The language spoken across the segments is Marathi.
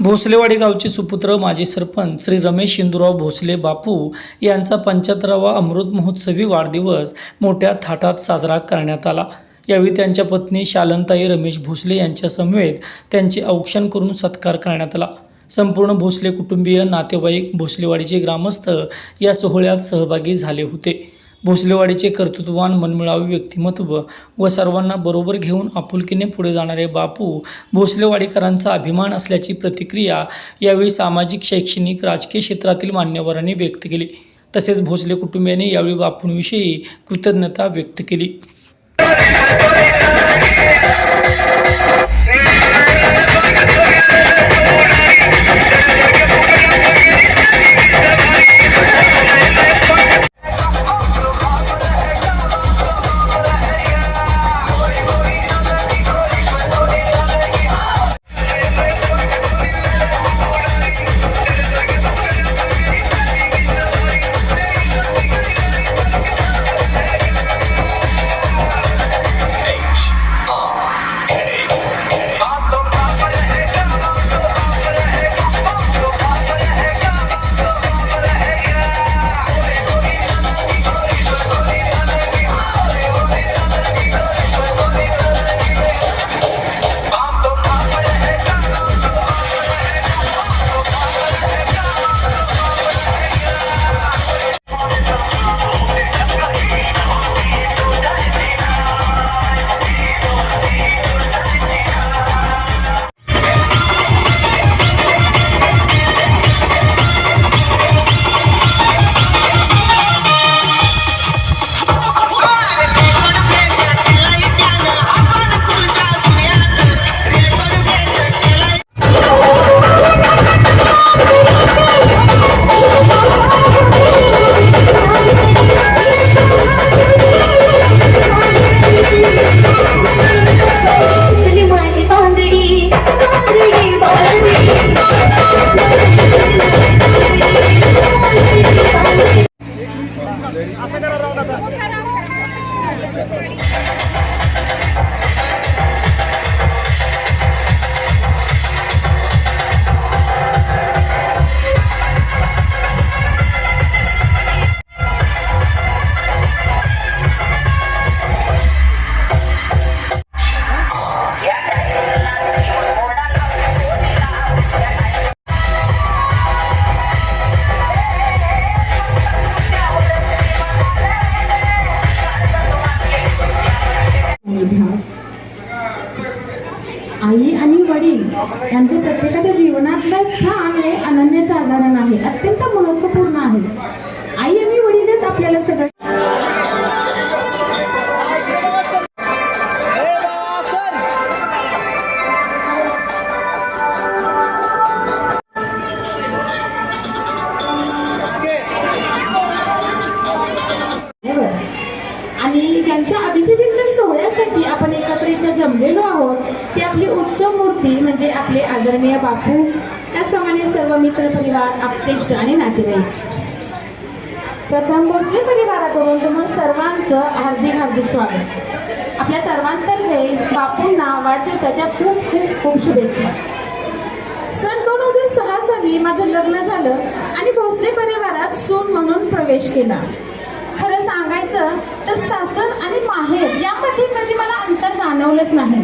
भोसलेवाडी गावचे सुपुत्र माजी सरपंच श्री रमेश इंदुराव भोसले बापू यांचा पंच्याहत्तरावा अमृत महोत्सवी वाढदिवस मोठ्या थाटात साजरा करण्यात आला. यावेळी त्यांच्या पत्नी शालंताई रमेश भोसले यांच्यासमवेत त्यांचे औक्षण करून सत्कार करण्यात आला. संपूर्ण भोसले कुटुंबीय नातेवाईक भोसलेवाडीचे ग्रामस्थ या सोहळ्यात सहभागी झाले होते. भोसलेवाडीचे कर्तृत्ववान मनमिळावी व्यक्तिमत्व व सर्वांना बरोबर घेऊन आपुलकीने पुढे जाणारे बापू भोसलेवाडीकरांचा अभिमान असल्याची प्रतिक्रिया यावेळी सामाजिक शैक्षणिक राजकीय क्षेत्रातील मान्यवरांनी व्यक्त केली. तसेच भोसले कुटुंबियांनी यावेळी बापूंविषयी कृतज्ञता व्यक्त केली. आई आणि वडील यांचे प्रत्येकाच्या जीवनातलं स्थान हे अनन्यसाधारण आहे अत्यंत महत्त्वपूर्ण आहे. आई आणि वडीलच आपल्याला सगळं भोसले परिवाराकडून तुम्हा सर्वांचं हार्दिक हार्दिक स्वागत. आपल्या सर्वांतर्फे बापूंना वाढदिवसाच्या खूप खूप खूप शुभेच्छा. सन दोन हजार सहा साली माझं लग्न झालं आणि भोसले परिवारात सून म्हणून प्रवेश केला. खरं सांगायचं तर सासर आणि माहेर यामध्ये कधी मला अंतर जाणवलंच नाही.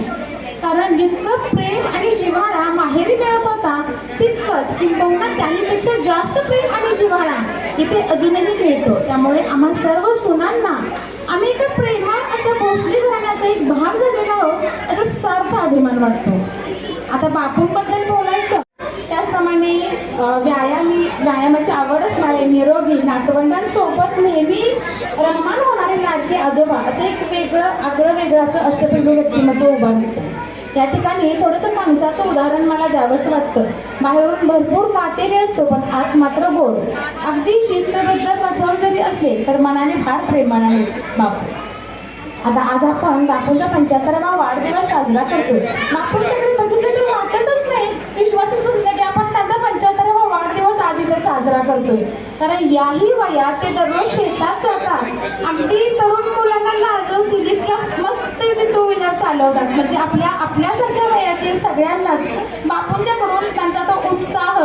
कारण जितकं प्रेम आणि जिव्हाळा माहेरी मिळत होता तितकंच किंबहुना त्याहीपेक्षा जास्त प्रेम आणि जिव्हाळा इथे अजूनही मिळतो त्यामुळे आम्हा सर्व सुनांना आम्ही एका प्रेमळ अशा भोसली घराण्याचा एक भाग झालेला आहोत याचा सार्थ अभिमान वाटतो. आता बापूंबद्दल बोलायचं त्याचप्रमाणे व्यायामी व्यायामाची आवड असणारे निरोगी नाटवंडांसोबत नेहमी रममान होणारे लाडके आजोबा असं एक वेगळं आगळं वेगळं असं अष्टपैलू व्यक्तिमत्व उभारलं या ठिकाणी थोडंसं माणसाचं उदाहरण मला द्यावंसं वाटतं. बाहेरून भरपूर काटेरी असतो पण आत मात्र गोड. अगदी शिस्तबद्ध कठोर जरी असले तर मनाने फार प्रेमाने. बापू आता आज आपण बापूंचा पंच्याहत्तरावा वाढदिवस साजरा करतोय. बापूंच्याकडे बघितलं तर वाटतच नाही. विश्वासच बसत की आपण त्यांचा पंच्याहत्तरावा वाढदिवस आज इथे साजरा करतोय. कारण याही वयात ते दररोज शेतात जातात. अगदी तरुण मुलांना लाजवतील इतक्या मस्त टू व्हीलर चालवतात. म्हणजे आपल्या आपल्यासारख्या वयातील सगळ्यांनाच बापूंच्याकडून त्यांचा तो उत्साह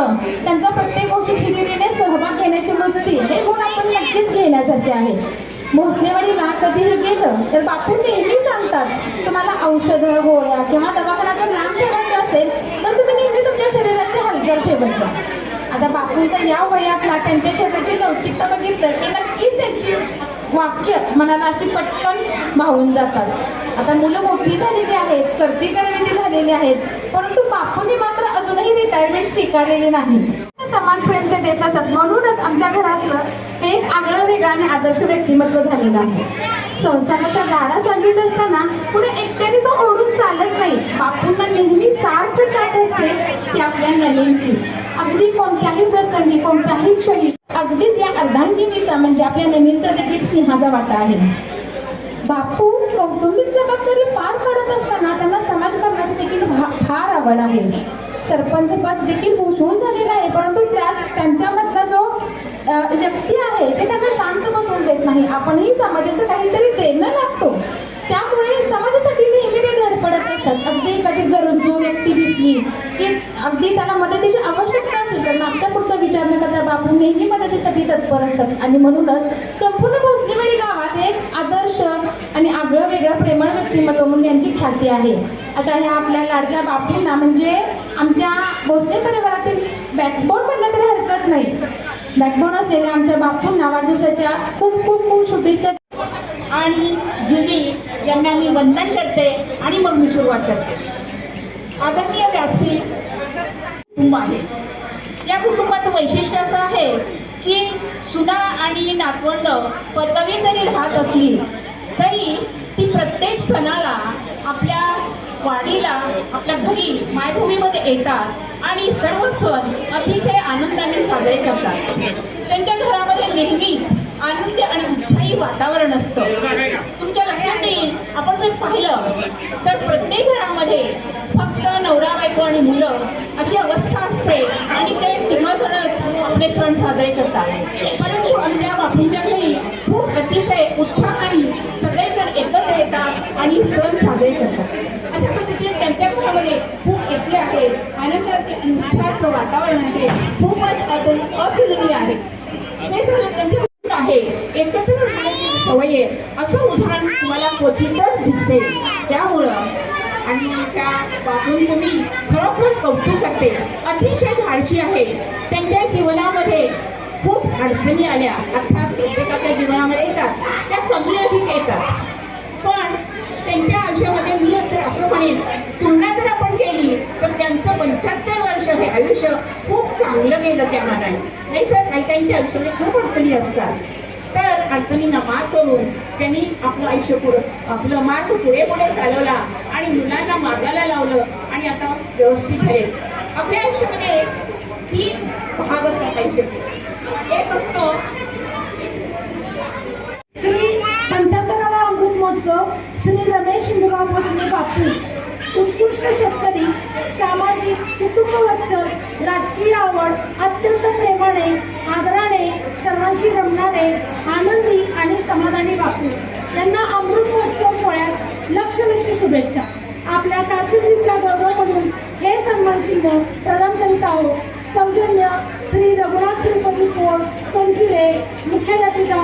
त्यांचा प्रत्येक गोष्टीत खिदिरीने सहभाग घेण्याची वृत्ती हे गुण आपण नक्कीच घेण्यासारखे आहे. भोसलेवाडीला कधीही गेलं तर बापू नेहमी सांगतात तुम्हाला औषधं गोळ्या किंवा दवाखान्याचा लांब ठेवायचा असेल तर तुम्ही नेहमी तुमच्या शरीराची हालचाल ठेवत जा. आता बापूंच्या या वयातला त्यांच्या शरीराची लवचिकता बघितलं की नक्कीच त्यांची वाक्य मनाला अशी पटकन भावून जातात. आता मुलं मोठी झालेली आहेत करती करविती झालेली आहेत परंतु बापूंनी मात्र अजूनही रिटायरमेंट स्वीकारलेली नाही. समान प्रेम ते देत असतात म्हणूनच आमच्या घरातलं हे एक आगळं वेगळं आणि आदर्श व्यक्तिमत्व झालेलं आहे. संसाराचा गाडा चालवीत असताना पुढे एकट्याने तो ओढून चालत नाही. बापूंना नेहमी साथ साथ असते ती आपल्या नलींची अगदी कोणत्याही प्रसंगी कोणत्याही क्षणी अगदीच या अर्धांगिनीचा म्हणजे आपल्या नलींचा देखील सिंहाचा वाटा आहे. बापू कौटुंबिक जबाबदारी पार पाडत असताना त्यांना समाजकारणाची देखील भा- फार आवड आहे. सरपंच पद देखील भूषवून झालेलं आहे परंतु त्या त्यांच्यामधला जो व्यक्ती आहे ते त्यांना शांत बसवून देत नाही. आपणही समाजाचं काहीतरी देणं लागतो. त्यामुळे समाजासाठी नेहमी ते धडपडत असतात. अगदी एखादी गरजू व्यक्ती दिसली की अगदी त्याला मदतीची आवश्यकता असेल तर मागचा पुढचा विचार न करता बापू नेहमी मदतीसाठी तत्पर असतात. आणि म्हणूनच संपूर्ण भोसलेवाडी गावात एक आदर्श आणि आगळं वेगळं प्रेमळ व्यक्तिमत्व म्हणून यांची ख्याती आहे. अशा ह्या आपल्या लाडक्या बापूंना म्हणजे आमच्या भोसले परिवारातील बॅकबोन म्हणलं तरी हरकत नाही. बॅकबोन असलेल्या आमच्या बापूंना वाढदिवसाच्या खूप खूप खूप शुभेच्छा आणि जुली यांना मी वंदन करते आणि मग मी सुरुवात करते. आदरणीय व्यासपीठ कुटुंब आहे या कुटुंबाचं वैशिष्ट्य असं आहे की सुना आणि नातवंड परगावी जरी राहत असली तरी ती प्रत्येक सणाला आपल्या वाडीला आपल्या घरी मायभूमीमध्ये येतात आणि सर्व सण अतिशय आनंदाने साजरे करतात. त्यांच्या घरामध्ये नेहमीच आनंदी आणि उत्साही वातावरण असतं. तुमच्या लक्षात येईल आपण जर पाहिलं तर प्रत्येक सण साजरे करतात. परंतु आमच्या बापूंच्या घरी खूप अतिशय उत्साहाने सगळेजण एकत्र येतात आणि सण साजरे करतात. अशा पद्धतीने त्यांच्या घरामध्ये खूप एकी आहे. आनंदाचे आणि उत्साहाचं वातावरण आहे. खूपच अजून अतुलनीय आहे. हे सगळं त्यांचे आहे. एकत्र सवय आहे. असं उदाहरण तुम्हाला क्वचितच दिसते त्या त्या तुम्ही मी खरोखर कौतुक करते. अतिशय धाडशी आहे. त्यांच्या जीवनामध्ये खूप अडचणी आल्या. अर्थात प्रत्येकाच्या जीवनामध्ये येतात. त्या कमी अधिक येतात. पण त्यांच्या आयुष्यामध्ये मी तर असं म्हणेन तुलना जर आपण केली तर त्यांचं पंच्याहत्तर वर्ष हे आयुष्य खूप चांगलं गेलं त्या मानाने. नाहीतर काही काहींच्या आयुष्यामध्ये खूप अडचणी असतात. अडचणींना मात करून त्यांनी आपलं आयुष्य पुढं आपलं मार्ग पुढे पुढे चालवला आणि मुलांना मार्गाला लावलं आणि आता व्यवस्थित आहे. आपल्या आयुष्यामध्ये तीन भाग असतात आयुष्य एक असतो श्री पंच्याहत्तरावा अमृत महोत्सव श्री रमेश इंदुराव भोसले बापू उत्कृष्ट शेतकरी सामाजिक कुटुंबवत्सल राजकीय आवड अत्यंत प्रेमाने आदराने सर्वांशी रमणारे आनंदी आणि समाधानी बापू यांना अमृत महोत्सव सोहळ्यास लक्ष लक्ष शुभेच्छा. आपल्या कारकिर्दीचा गौरव म्हणून हे सन्मान चिन्ह प्रदान करीत आहोत. सौजन्य श्री रघुनाथ श्रीपती पोळ सोनकिले मुख्याध्यापिका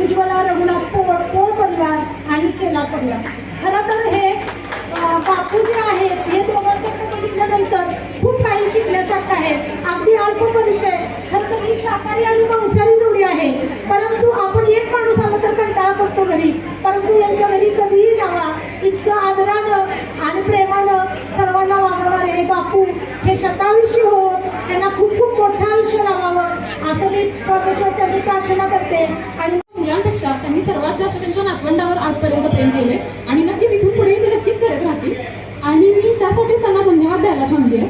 उज्ज्वला रघुनाथ पोळ पोळ परिवार आणि शेला परिवार. खरं तर अल्प परिचय खरं तर ही शाकाहारी आणि मांसाहारी जोडी आहे. परंतु आपण एक माणूस आला तर कंटाळा करतो घरी. परंतु यांच्या घरी कधीही जावा. इतकं आदरानं आणि प्रेमानं सर्वांना वागवणारे हे बापू हे शतायुषी होत. त्यांना खूप खूप मोठं आयुष्य लावावं. असं मी परमेश्वरच्या प्रार्थना करते. आणि मुलांपेक्षा त्यांनी सर्वात जास्त त्यांच्या नातवंडावर आजपर्यंत प्रेम केले आणि नक्कीच इथून पुढेही ते नक्कीच करत राहतील आणि मी त्यासाठी त्यांना धन्यवाद द्यायला थांबले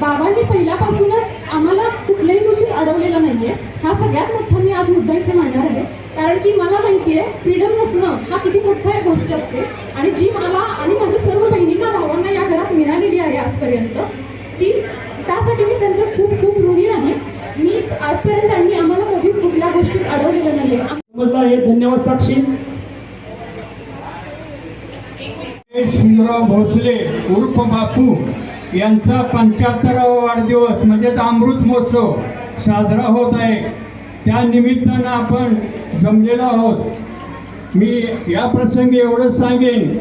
बाबांनी पहिल्यापासूनच आम्हाला कुठल्याही गोष्टीत अडवलेलं नाहीये हा सगळ्यात मोठा मी आज मुद्दा इथे मांडणार आहे कारण की मला माहिती आहे फ्रीडम नसणं हा किती मोठा एक गोष्ट असते आणि जी मला आणि माझ्या सर्व बहिणींना भावांना या घरात मिळालेली आहे आजपर्यंत ती त्यासाठी मी त्यांच्या खूप खूप ऋणी आहे. मी आजपर्यंत त्यांनी आम्हाला कधीच कुठल्या गोष्टीत अडवलेलं नाहीये. मधला धन्यवाद साक्षी. शिंदराव भोसले उर्फ बापू यांचा पंच्याहत्तरावा वाढदिवस म्हणजेच अमृत महोत्सव साजरा होत आहे. त्या निमित्तानं आपण जमलेलो आहोत. मी या प्रसंगी एवढंच सांगेन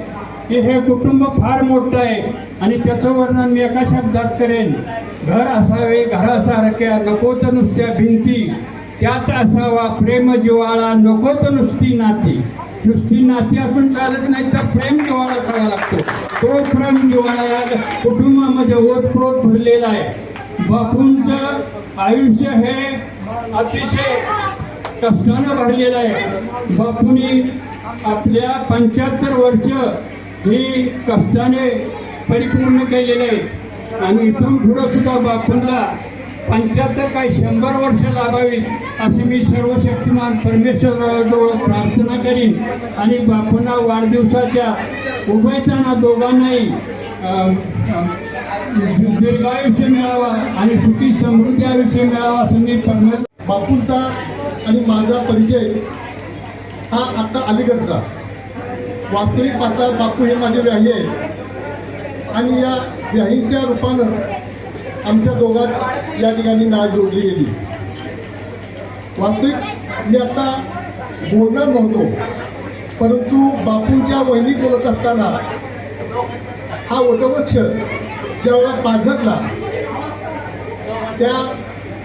की हे कुटुंब फार मोठं आहे आणि त्याचं वर्णन मी एका शब्दात करेन. घर असावे घरासारख्या नको तर नुसत्या भिंती. त्यात असावा प्रेम जिव्हाळा नको तर नुसती नाती. नुसती नाती असून चालत नाही तर प्रेम जिवाळा करावा लागतो. तो प्रेम जिवाळा या कुटुंबामध्ये ओतप्रोत भरलेला आहे. बापूंचं आयुष्य हे अतिशय कष्टानं भरलेलं आहे. बापूंनी आपल्या पंच्याहत्तर वर्ष ही कष्टाने परिपूर्ण केलेले आहेत. आणि इथून पुढं सुद्धा बापूंना पंच्याहत्तर काय शंभर वर्ष लाभावीत असे मी सर्व शक्तिमान परमेश्वराजवळ प्रार्थना करीन. आणि बापूंना वाढदिवसाच्या उभयताना दोघांनाही दीर्घायुष्य मिळावा आणि सुखी समृद्धी आयुष्य मिळावा असं मी परमेश्वर बापूंचा आणि माझा परिचय हा आत्ता अलीकडचा. वास्तविक पाहता बापू हे माझे व्याही आहे आणि या व्याहींच्या रूपानं आमच्या दोघात या ठिकाणी नाळ जोडली गेली. वास्तविक मी आता बोलणार नव्हतो परंतु बापूंच्या वहिनी बोलत असताना हा वटवृक्ष ज्यावेळेला पाझरला त्या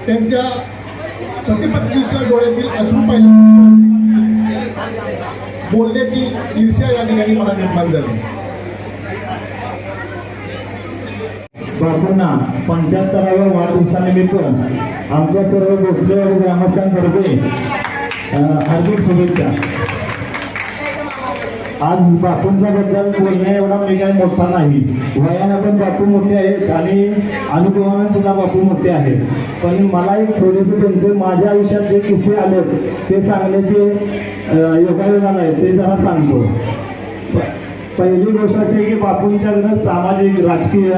त्यांच्या पतिपत्नीच्या डोळ्यातील अश्रू पाहिल्यानंतर बोलण्याची ईर्ष्या या ठिकाणी मला निर्माण झाली. बापूंना पंच्याहत्तराव्या वाढदिवसानिमित्त आमच्या सर्व गोष्टी आणि ग्रामस्थांतर्फे हार्दिक शुभेच्छा. आज बापूंच्या बद्दल बोलण्या एवढा मी काही मोठा नाही. वयानं पण बापू मोठे आहेत आणि अनुभवानं सुद्धा बापू मोठे आहेत. पण मला एक थोडेसे तुमचे माझ्या आयुष्यात जे किस्से आले ते सांगण्याचे योगायोगाला आहे ते जरा सांगतो. पहिली गोष्ट अशी आहे की बापूंच्याकडं सामाजिक राजकीय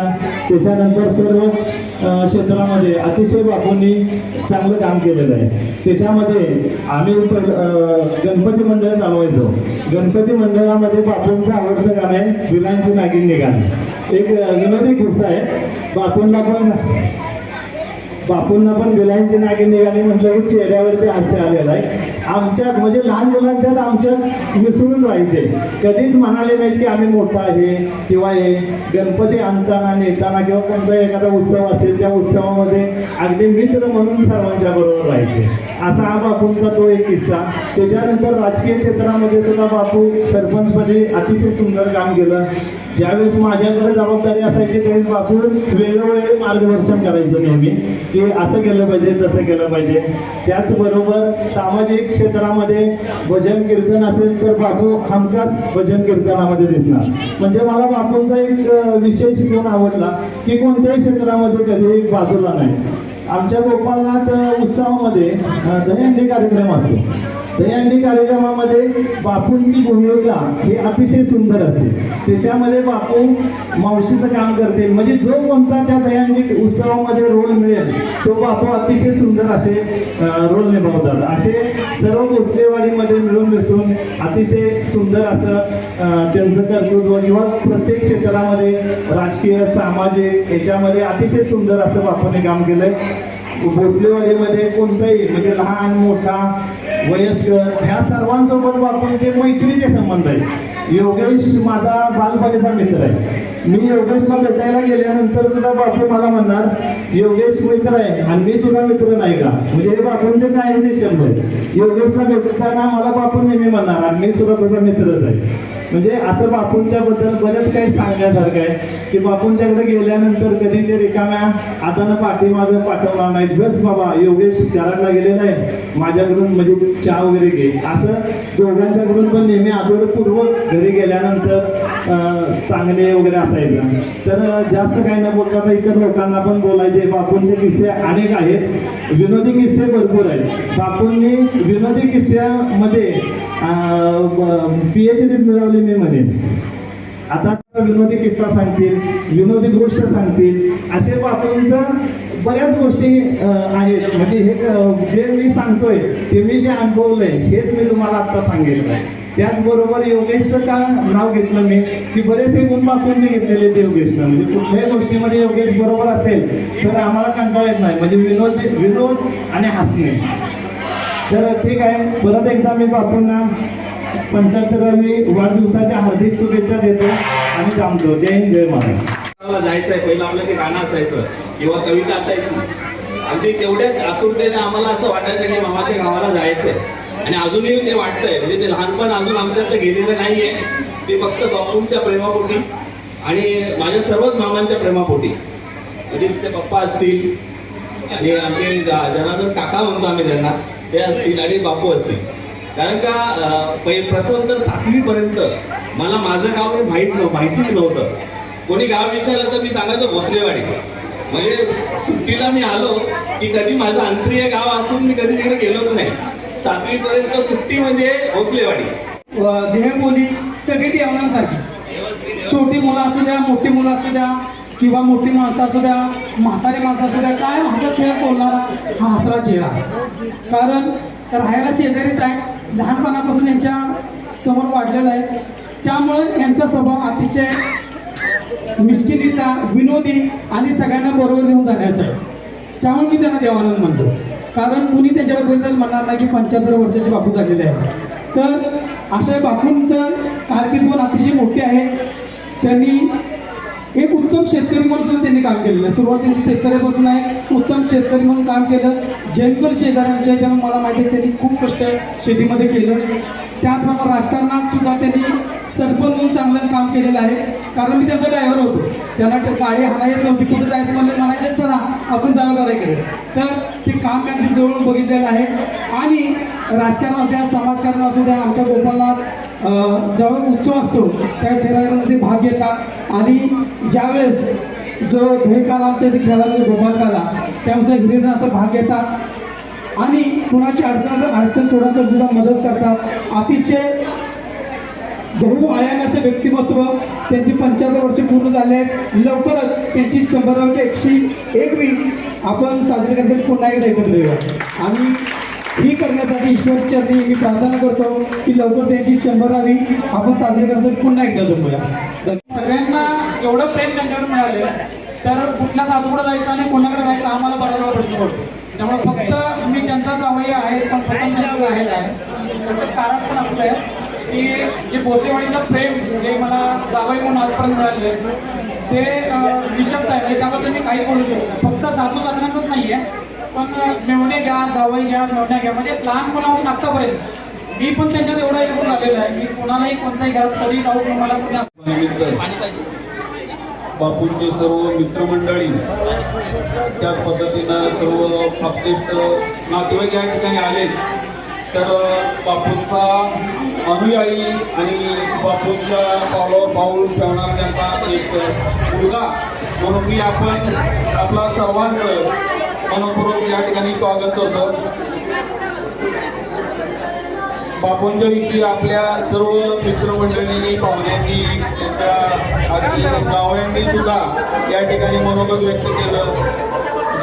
त्याच्यानंतर सर्व क्षेत्रामध्ये अतिशय बापूंनी चांगलं काम केलेलं आहे. त्याच्यामध्ये आम्ही गणपती मंडळ चालवायचो. गणपती मंडळामध्ये बापूंचं आवडतं गाणं आहे विलांची नागिन गाणं एक विनोदी किस्सा आहे. बापूंना पण बापूंना पण बिलांची नागे निघाली म्हटलं की चेहऱ्यावरती हास्य आलेलं आहे. आमच्या म्हणजे लहान मुलांच्यात आमच्यात मिसळून राहायचे. कधीच म्हणाले नाहीत की आम्ही मोठा आहे किंवा हे गणपती आणताना नेताना किंवा कोणता एखादा उत्सव असेल त्या उत्सवामध्ये अगदी मित्र म्हणून सर्वांच्या बरोबर राहायचे. असा हा बापूंचा तो एक किस्सा. त्याच्यानंतर राजकीय क्षेत्रामध्ये सुद्धा बापू सरपंचपदी अतिशय सुंदर काम केलं. ज्यावेळेस माझ्याकडे जबाबदारी असायची त्यावेळेस बापू वेळोवेळी मार्गदर्शन करायचं नेहमी. की असं केलं पाहिजे तसं केलं पाहिजे. त्याचबरोबर सामाजिक क्षेत्रामध्ये भजन कीर्तन असेल तर बापू हमखास भजन कीर्तनामध्ये दिसणार. म्हणजे मला बापूंचा एक विशेष गुण आवडला की कोणत्याही क्षेत्रामध्ये कधी बाजूला नाही. आमच्या गोपालनाथ उत्सवामध्ये अ, दहीहंडी कार्यक्रम असतो. दहीहंडी कार्यक्रमामध्ये बापूंची भूमिका ही अतिशय सुंदर असते. त्याच्यामध्ये बापू मावशीचं काम करते म्हणजे जो कोणता त्या दहीहंडी उत्सवामध्ये रोल मिळेल तो बापू अतिशय सुंदर असे रोल निभावतात. असे सर्व गोष्टीवाडीमध्ये मिळून मिसळून अतिशय सुंदर असं त्यांचं कर्तृत्व किंवा प्रत्येक क्षेत्रामध्ये राजकीय सामाजिक याच्यामध्ये अतिशय सुंदर असं बापूने काम केलंय. भोसलेवाडीमध्ये कोणताही म्हणजे लहान मोठा वयस्कर ह्या सर्वांसोबत बापूंचे मैत्रीचे संबंध आहेत. योगेश माझा बालपणीचा मित्र आहे. मी योगेशला भेटायला गेल्यानंतर सुद्धा बापू मला म्हणणार योगेश मित्र आहे आणि मी तुझा मित्र नाही का? म्हणजे हे बापूंचे कायमचे शब्द आहे योगेशला भेटताना मला बापू नेहमी म्हणणार आणि मी सुद्धा तुझा मित्रच आहे. म्हणजे असं बापूंच्या बद्दल बरंच काही सांगण्यासारखं आहे की बापूंच्याकडे गेल्यानंतर कधी ते रिकाम्या हातानं पाठीमागं पाठवणार नाहीत. बस बाबा योगेश कराडला गेलेला आहे माझ्याकडून म्हणजे चहा वगैरे घे. असं दोघांच्याकडून पण नेहमी आदरपूर्वक घरी गेल्यानंतर सांगणे वगैरे असायचं. तर जास्त काही न बोलता इतर लोकांना पण बोलायचे. बापूंचे किस्से अनेक आहेत. विनोदी किस्से भरपूर आहेत. बापूंनी विनोदी किस्स्यामध्ये पी एच डी मिळवली मी म्हणेन. आता विनोदी किस्सा सांगतील विनोदी गोष्ट सांगतील असे बापूंचं बऱ्याच गोष्टी आहेत. म्हणजे हे जे मी सांगतोय ते मी जे अनुभवलंय हेच मी तुम्हाला आता सांगितलं त्याचबरोबर योगेशचं का नाव घेतलं मी? की बरेचसे गुण बापूंचे घेतलेले ते योगेशनं म्हणजे कुठल्याही गोष्टीमध्ये योगेश बरोबर असेल तर आम्हाला कंटाळा येत नाही. म्हणजे विनोद विनोद आणि हसणे. तर ठीक आहे परत एकदा मी बापूंना पंच्याहत्तरावी वाढदिवसाच्या हार्दिक शुभेच्छा देतो आणि थांबतो. जय हिंद जय महाराज मला जायचंय पहिलं आपलं ते गाणं असायचं किंवा कविता असायची. अगदी तेवढ्याच आतुरतेने आम्हाला असं वाटायचं की मामाच्या गावाला जायचंय. आणि अजूनही ते वाटतंय म्हणजे ते लहानपण अजून आमच्यातलं गेलेलं नाहीये. ते फक्त बापूंच्या प्रेमापोटी आणि माझ्या सर्वच मामांच्या प्रेमापोटी. म्हणजे तिथे पप्पा असतील आणि आमचे जनार्दन काका म्हणतो आम्ही त्यांना. ते असतील आणि बापू असतील. कारण का अं, प्रथम तर सातवीपर्यंत मला माझं गाव हे माहीत नव्हतं माहितीच नव्हतं. कोणी गाव विचारलं तर मी सांगायचो भोसलेवाडी. म्हणजे सुट्टीला मी आलो की कधी माझं अंतरीय गाव असून मी कधी तिकडे गेलोच नाही. सातवीपर्यंत सुट्टी म्हणजे भोसलेवाडी. देहबोली सगळी ती छोटी मुलं असू द्या मोठी मुलं असू द्या किंवा मोठी माणसं असू द्या म्हातारी माणसं असू द्या काय हसत खेळत बोलणारा हा हसरा चेहरा. कारण राहायला शेजारीच आहे. लहानपणापासून यांच्या समोर वाढलेला आहे. त्यामुळे यांचा स्वभाव अतिशय मिश्किलीचा विनोदी आणि सगळ्यांना बरोबर घेऊन जाण्याचा आहे. त्यामुळे मी त्यांना देवानंद म्हणतो. कारण कुणी त्याच्याबद्दल म्हणणार नाही की पंच्याहत्तर वर्षाचे बापू झालेले आहे. तर अशा बापूंचं कारकीर्द पण अतिशय मोठी आहे. त्यांनी एक उत्तम शेतकरी म्हणून सुद्धा त्यांनी काम केलेलं आहे. सुरुवातीचे शेतकऱ्यापासून आहे उत्तम शेतकरी म्हणून काम केलं. जयंकर शेजाऱ्यांच्या त्यामुळे मला माहिती आहे त्यांनी खूप कष्ट शेतीमध्ये केलं. त्याचबरोबर राजकारणात सुद्धा त्यांनी सरपंच म्हणून चांगलं काम केलेलं आहे. कारण मी त्याचा ड्रायव्हर होतो. त्याला गाडी हाणा येत नव्हती कुठे जायचं म्हणलं म्हणायचं चला आपण जाऊ दाराकडे तर ते काम त्यांनी जवळून बघितलेलं आहे. आणि राजकारण असू द्या समाजकारण असू द्या आमच्या गोपालनाथ ज्यावेळी उत्सव असतो त्या सेवामध्ये भाग घेतात. आणि ज्यावेळेस जो ध्येयकाला आमच्या इथे खेळाला जो गोपालकाला त्यामध्ये हिरिरीनं असं भाग घेतात. आणि कुणाची अडचण अडचण सोडण्यासाठी सुद्धा मदत करतात. अतिशय बहुआयामी असं व्यक्तिमत्व त्यांची पंच्याहत्तर वर्ष पूर्ण झाले आहेत. लवकरच त्यांची शंभरावची एकशे एकवी आपण साजरी करण्यासाठी पुन्हा एकदा एकत्र येऊया. आणि ही करण्यासाठी ईश्वरचरणी मी प्रार्थना करतो की लवकर त्यांची शंभरावी आपण साजरी करतो पुन्हा एकदा जमूया. सगळ्यांना एवढं प्रेम त्यांच्याकडे मिळाले तर कुठल्या सासूकडे जायचं आणि कोणाकडे जायचं आम्हाला बऱ्याच वेळा प्रश्न पडतो. त्यामुळे फक्त मी त्यांचा जावई आहे पण प्रथम आहे. त्याचं कारण पण असलं आहे की जे बोतेवाडीचं प्रेम जे मला जावई म्हणून आजपर्यंत मिळाले ते अं, आहे. म्हणजे त्याबद्दल मी काही बोलू शकतो फक्त सासू सासऱ्यांचंच नाही आहे पण अं, मेवणे घ्या जावई घ्या मेवण्या घ्या. म्हणजे लहानपणापासून आत्तापर्यंत मी पण त्यांच्यात एवढा एकूण झालेलो आहे मी कोणालाही कोणत्याही घरात कधी जाऊ मला कोणी निमित्त सर्व मित्रमंडळी त्याच पद्धतीनं सर्व आपलिष्ट नातेवाईक या ठिकाणी आले तर बापूंचा अनुयायी आणि बापूंच्या पावलावर पाऊल ठेवणार त्यांचा एक मुलगा. म्हणून मी आपण आपला सर्वांचं मनपूर्वक या ठिकाणी स्वागत करतो. बापूंच्या विषयी आपल्या सर्व मित्रमंडळींनी पाहुण्यांनी त्यांच्या जावयांनी सुद्धा या ठिकाणी मनोगत व्यक्त केलं.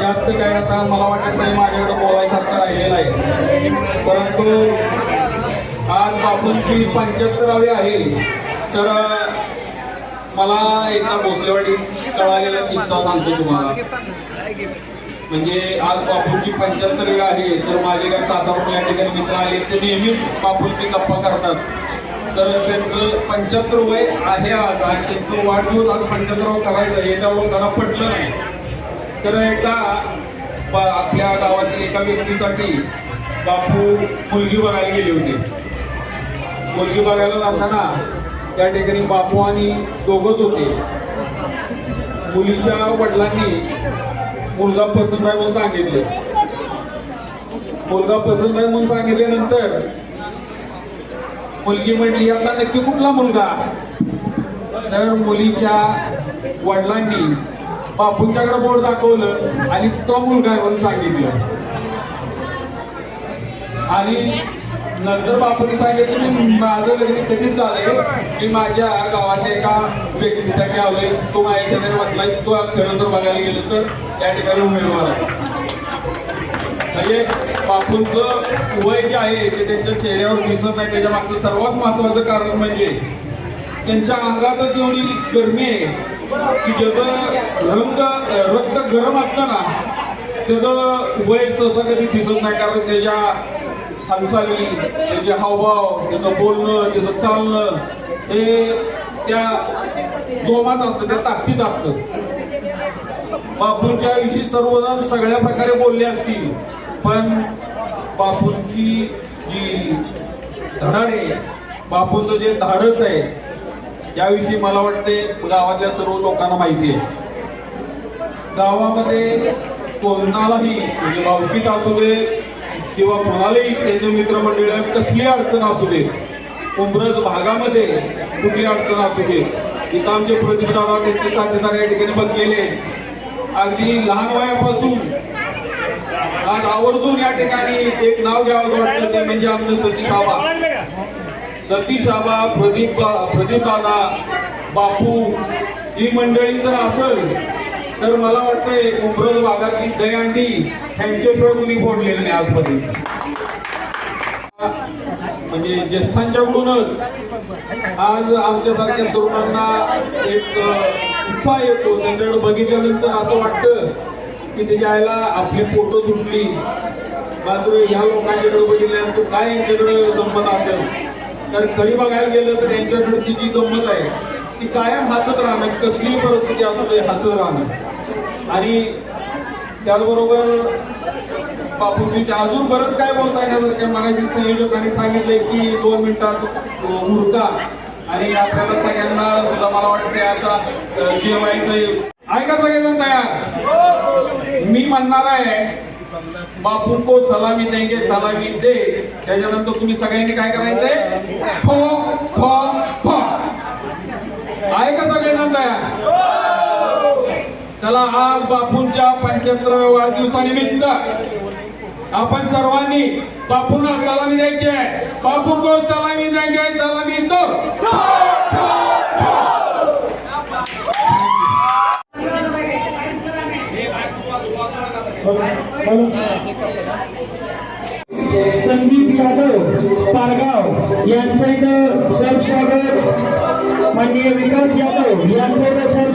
जास्त काय आता मला वाटत नाही माझ्याकडे बोलायसारखं राहिलेलं आहे. परंतु आज बापूंची पंच्याहत्तरावी आहे. तर मला एका भोसलेवाडी कळालेला किस्सा सांगतो तुम्हाला. म्हणजे आज बापूंची पंच्याहत्तरवी आहे तर माझे काही साधारण या ठिकाणी मित्र आले ते नेहमीच बापूंची गप्पा करतात. तर त्यांचं पंच्याहत्तर वय आहे आज आणि त्यांचं वाढदिवस आज पंच्याहत्तरावं करायचं आहे त्यावर त्यांना पटलं नाही. तर एकदा बा- आपल्या गावातील एका व्यक्तीसाठी बापू मुलगी बघायला गेले होते. मुलगी बघायला जाताना त्या ठिकाणी बापू आणि दोघंच होते. मुलीच्या वडिलांनी मुलगा पसंत आहे म्हणून सांगितले. मुलगा पसंत आहे म्हणून सांगितल्यानंतर मुलगी म्हणली आता नक्की कुठला मुलगा? तर मुलीच्या वडिलांनी बापूंच्याकडे बोर्ड दाखवलं आणि तो मुलगा आहे म्हणून सांगितलं. आणि नंतर बापूने सांगितलं मी माझं लग्न कधीच झालंय. मी माझ्या गावातल्या एका व्यक्तीसाठी आलोय. तो माझ्या ठिकाणी बसलाय. तो खरं तर बघायला गेलो तर त्या ठिकाणी उमेदवार आहे. म्हणजे बापूंचं वय जे आहे ते त्यांच्या चेहऱ्यावर दिसत नाही त्याच्या मागचं सर्वात महत्वाचं कारण म्हणजे त्यांच्या अंगात एवढी गरमी आहे की ज्याचं रक्त रक्त गरम असतं ना त्याचं वय सहसा कधी दिसत नाही कारण त्याच्या हालचाली त्याचे हावभाव त्याचं बोलणं त्याचं चालणं हे त्या जोमात असतं त्या ताकदीत असतं. बापूंच्या विषयी सर्वजण सगळ्या प्रकारे बोलले असतील पण बापूंची जी धडाड आहे बापूंचं जे धाडस आहे याविषयी मला वाटते गावातल्या सर्व लोकांना माहिती आहे. गावामध्ये कोणालाही म्हणजे भावकीत असू दे किंवा कोणालाही त्यांच्या मित्रमंडळी कसली अडचण असू दे. उमरज भागामध्ये कुठली अडचण असू दे. इथं आमचे प्रदीप त्यांचे साथीदार या ठिकाणी बसलेले अगदी लहान वयापासून आज आवर्जून या ठिकाणी एक नाव घ्यावं वाटतं ते म्हणजे आमचं सतीश आबा. सतीश आबा प्रदीप प्रदीप दादा बापू ही मंडळी जर असेल तर मला वाटतंय उमरज भागातली दयांडी ह्यांच्याशिवाय कुणी फोडलेलं नाही आजपर्यंत. म्हणजे ज्येष्ठांच्याकडूनच आज आमच्यासारख्या तरुणांना एक उत्साह येतो. त्यांच्याकडे बघितल्यानंतर असं वाटतं की त्याच्या आईला आपली फोटो सुटली मात्र ह्या लोकांच्याकडे बघितल्यानंतर काय यांच्याकडे संबंध असेल? तर खरी बघायला गेलं तर त्यांच्याकडची जी गंमत आहे ती कायम हसत राहणं कसलीही परिस्थिती असू दे हसत राहणं आणि त्याचबरोबर बापूजीच्या अजून बरंच काय बोलता येण्यासारख्या मगाशी संयोजकांनी सांगितले की दोन मिनिटात मुर्गा आणि आपल्याला सगळ्यांना सुद्धा मला वाटते आता जेवायचं ऐका सगळेजण तयार. मी म्हणणार आहे बापू को सलामी देंगे सलामी दे. त्याच्यानंतर तुम्ही सगळ्यांनी काय करायचंय? ठो ठो ठो. आहे का सगळेजण तयार. चला आज बापूंच्या पंच्याहत्तराव्या वाढदिवसानिमित्त आपण सर्वांनी बापूंना सलामी द्यायची आहे. बापू को सलामी देंगे सलामी तो. संदीप यादव पारगाव यांचं इथं सर स्वागत माननीय विकास यादव यांचं इथं सर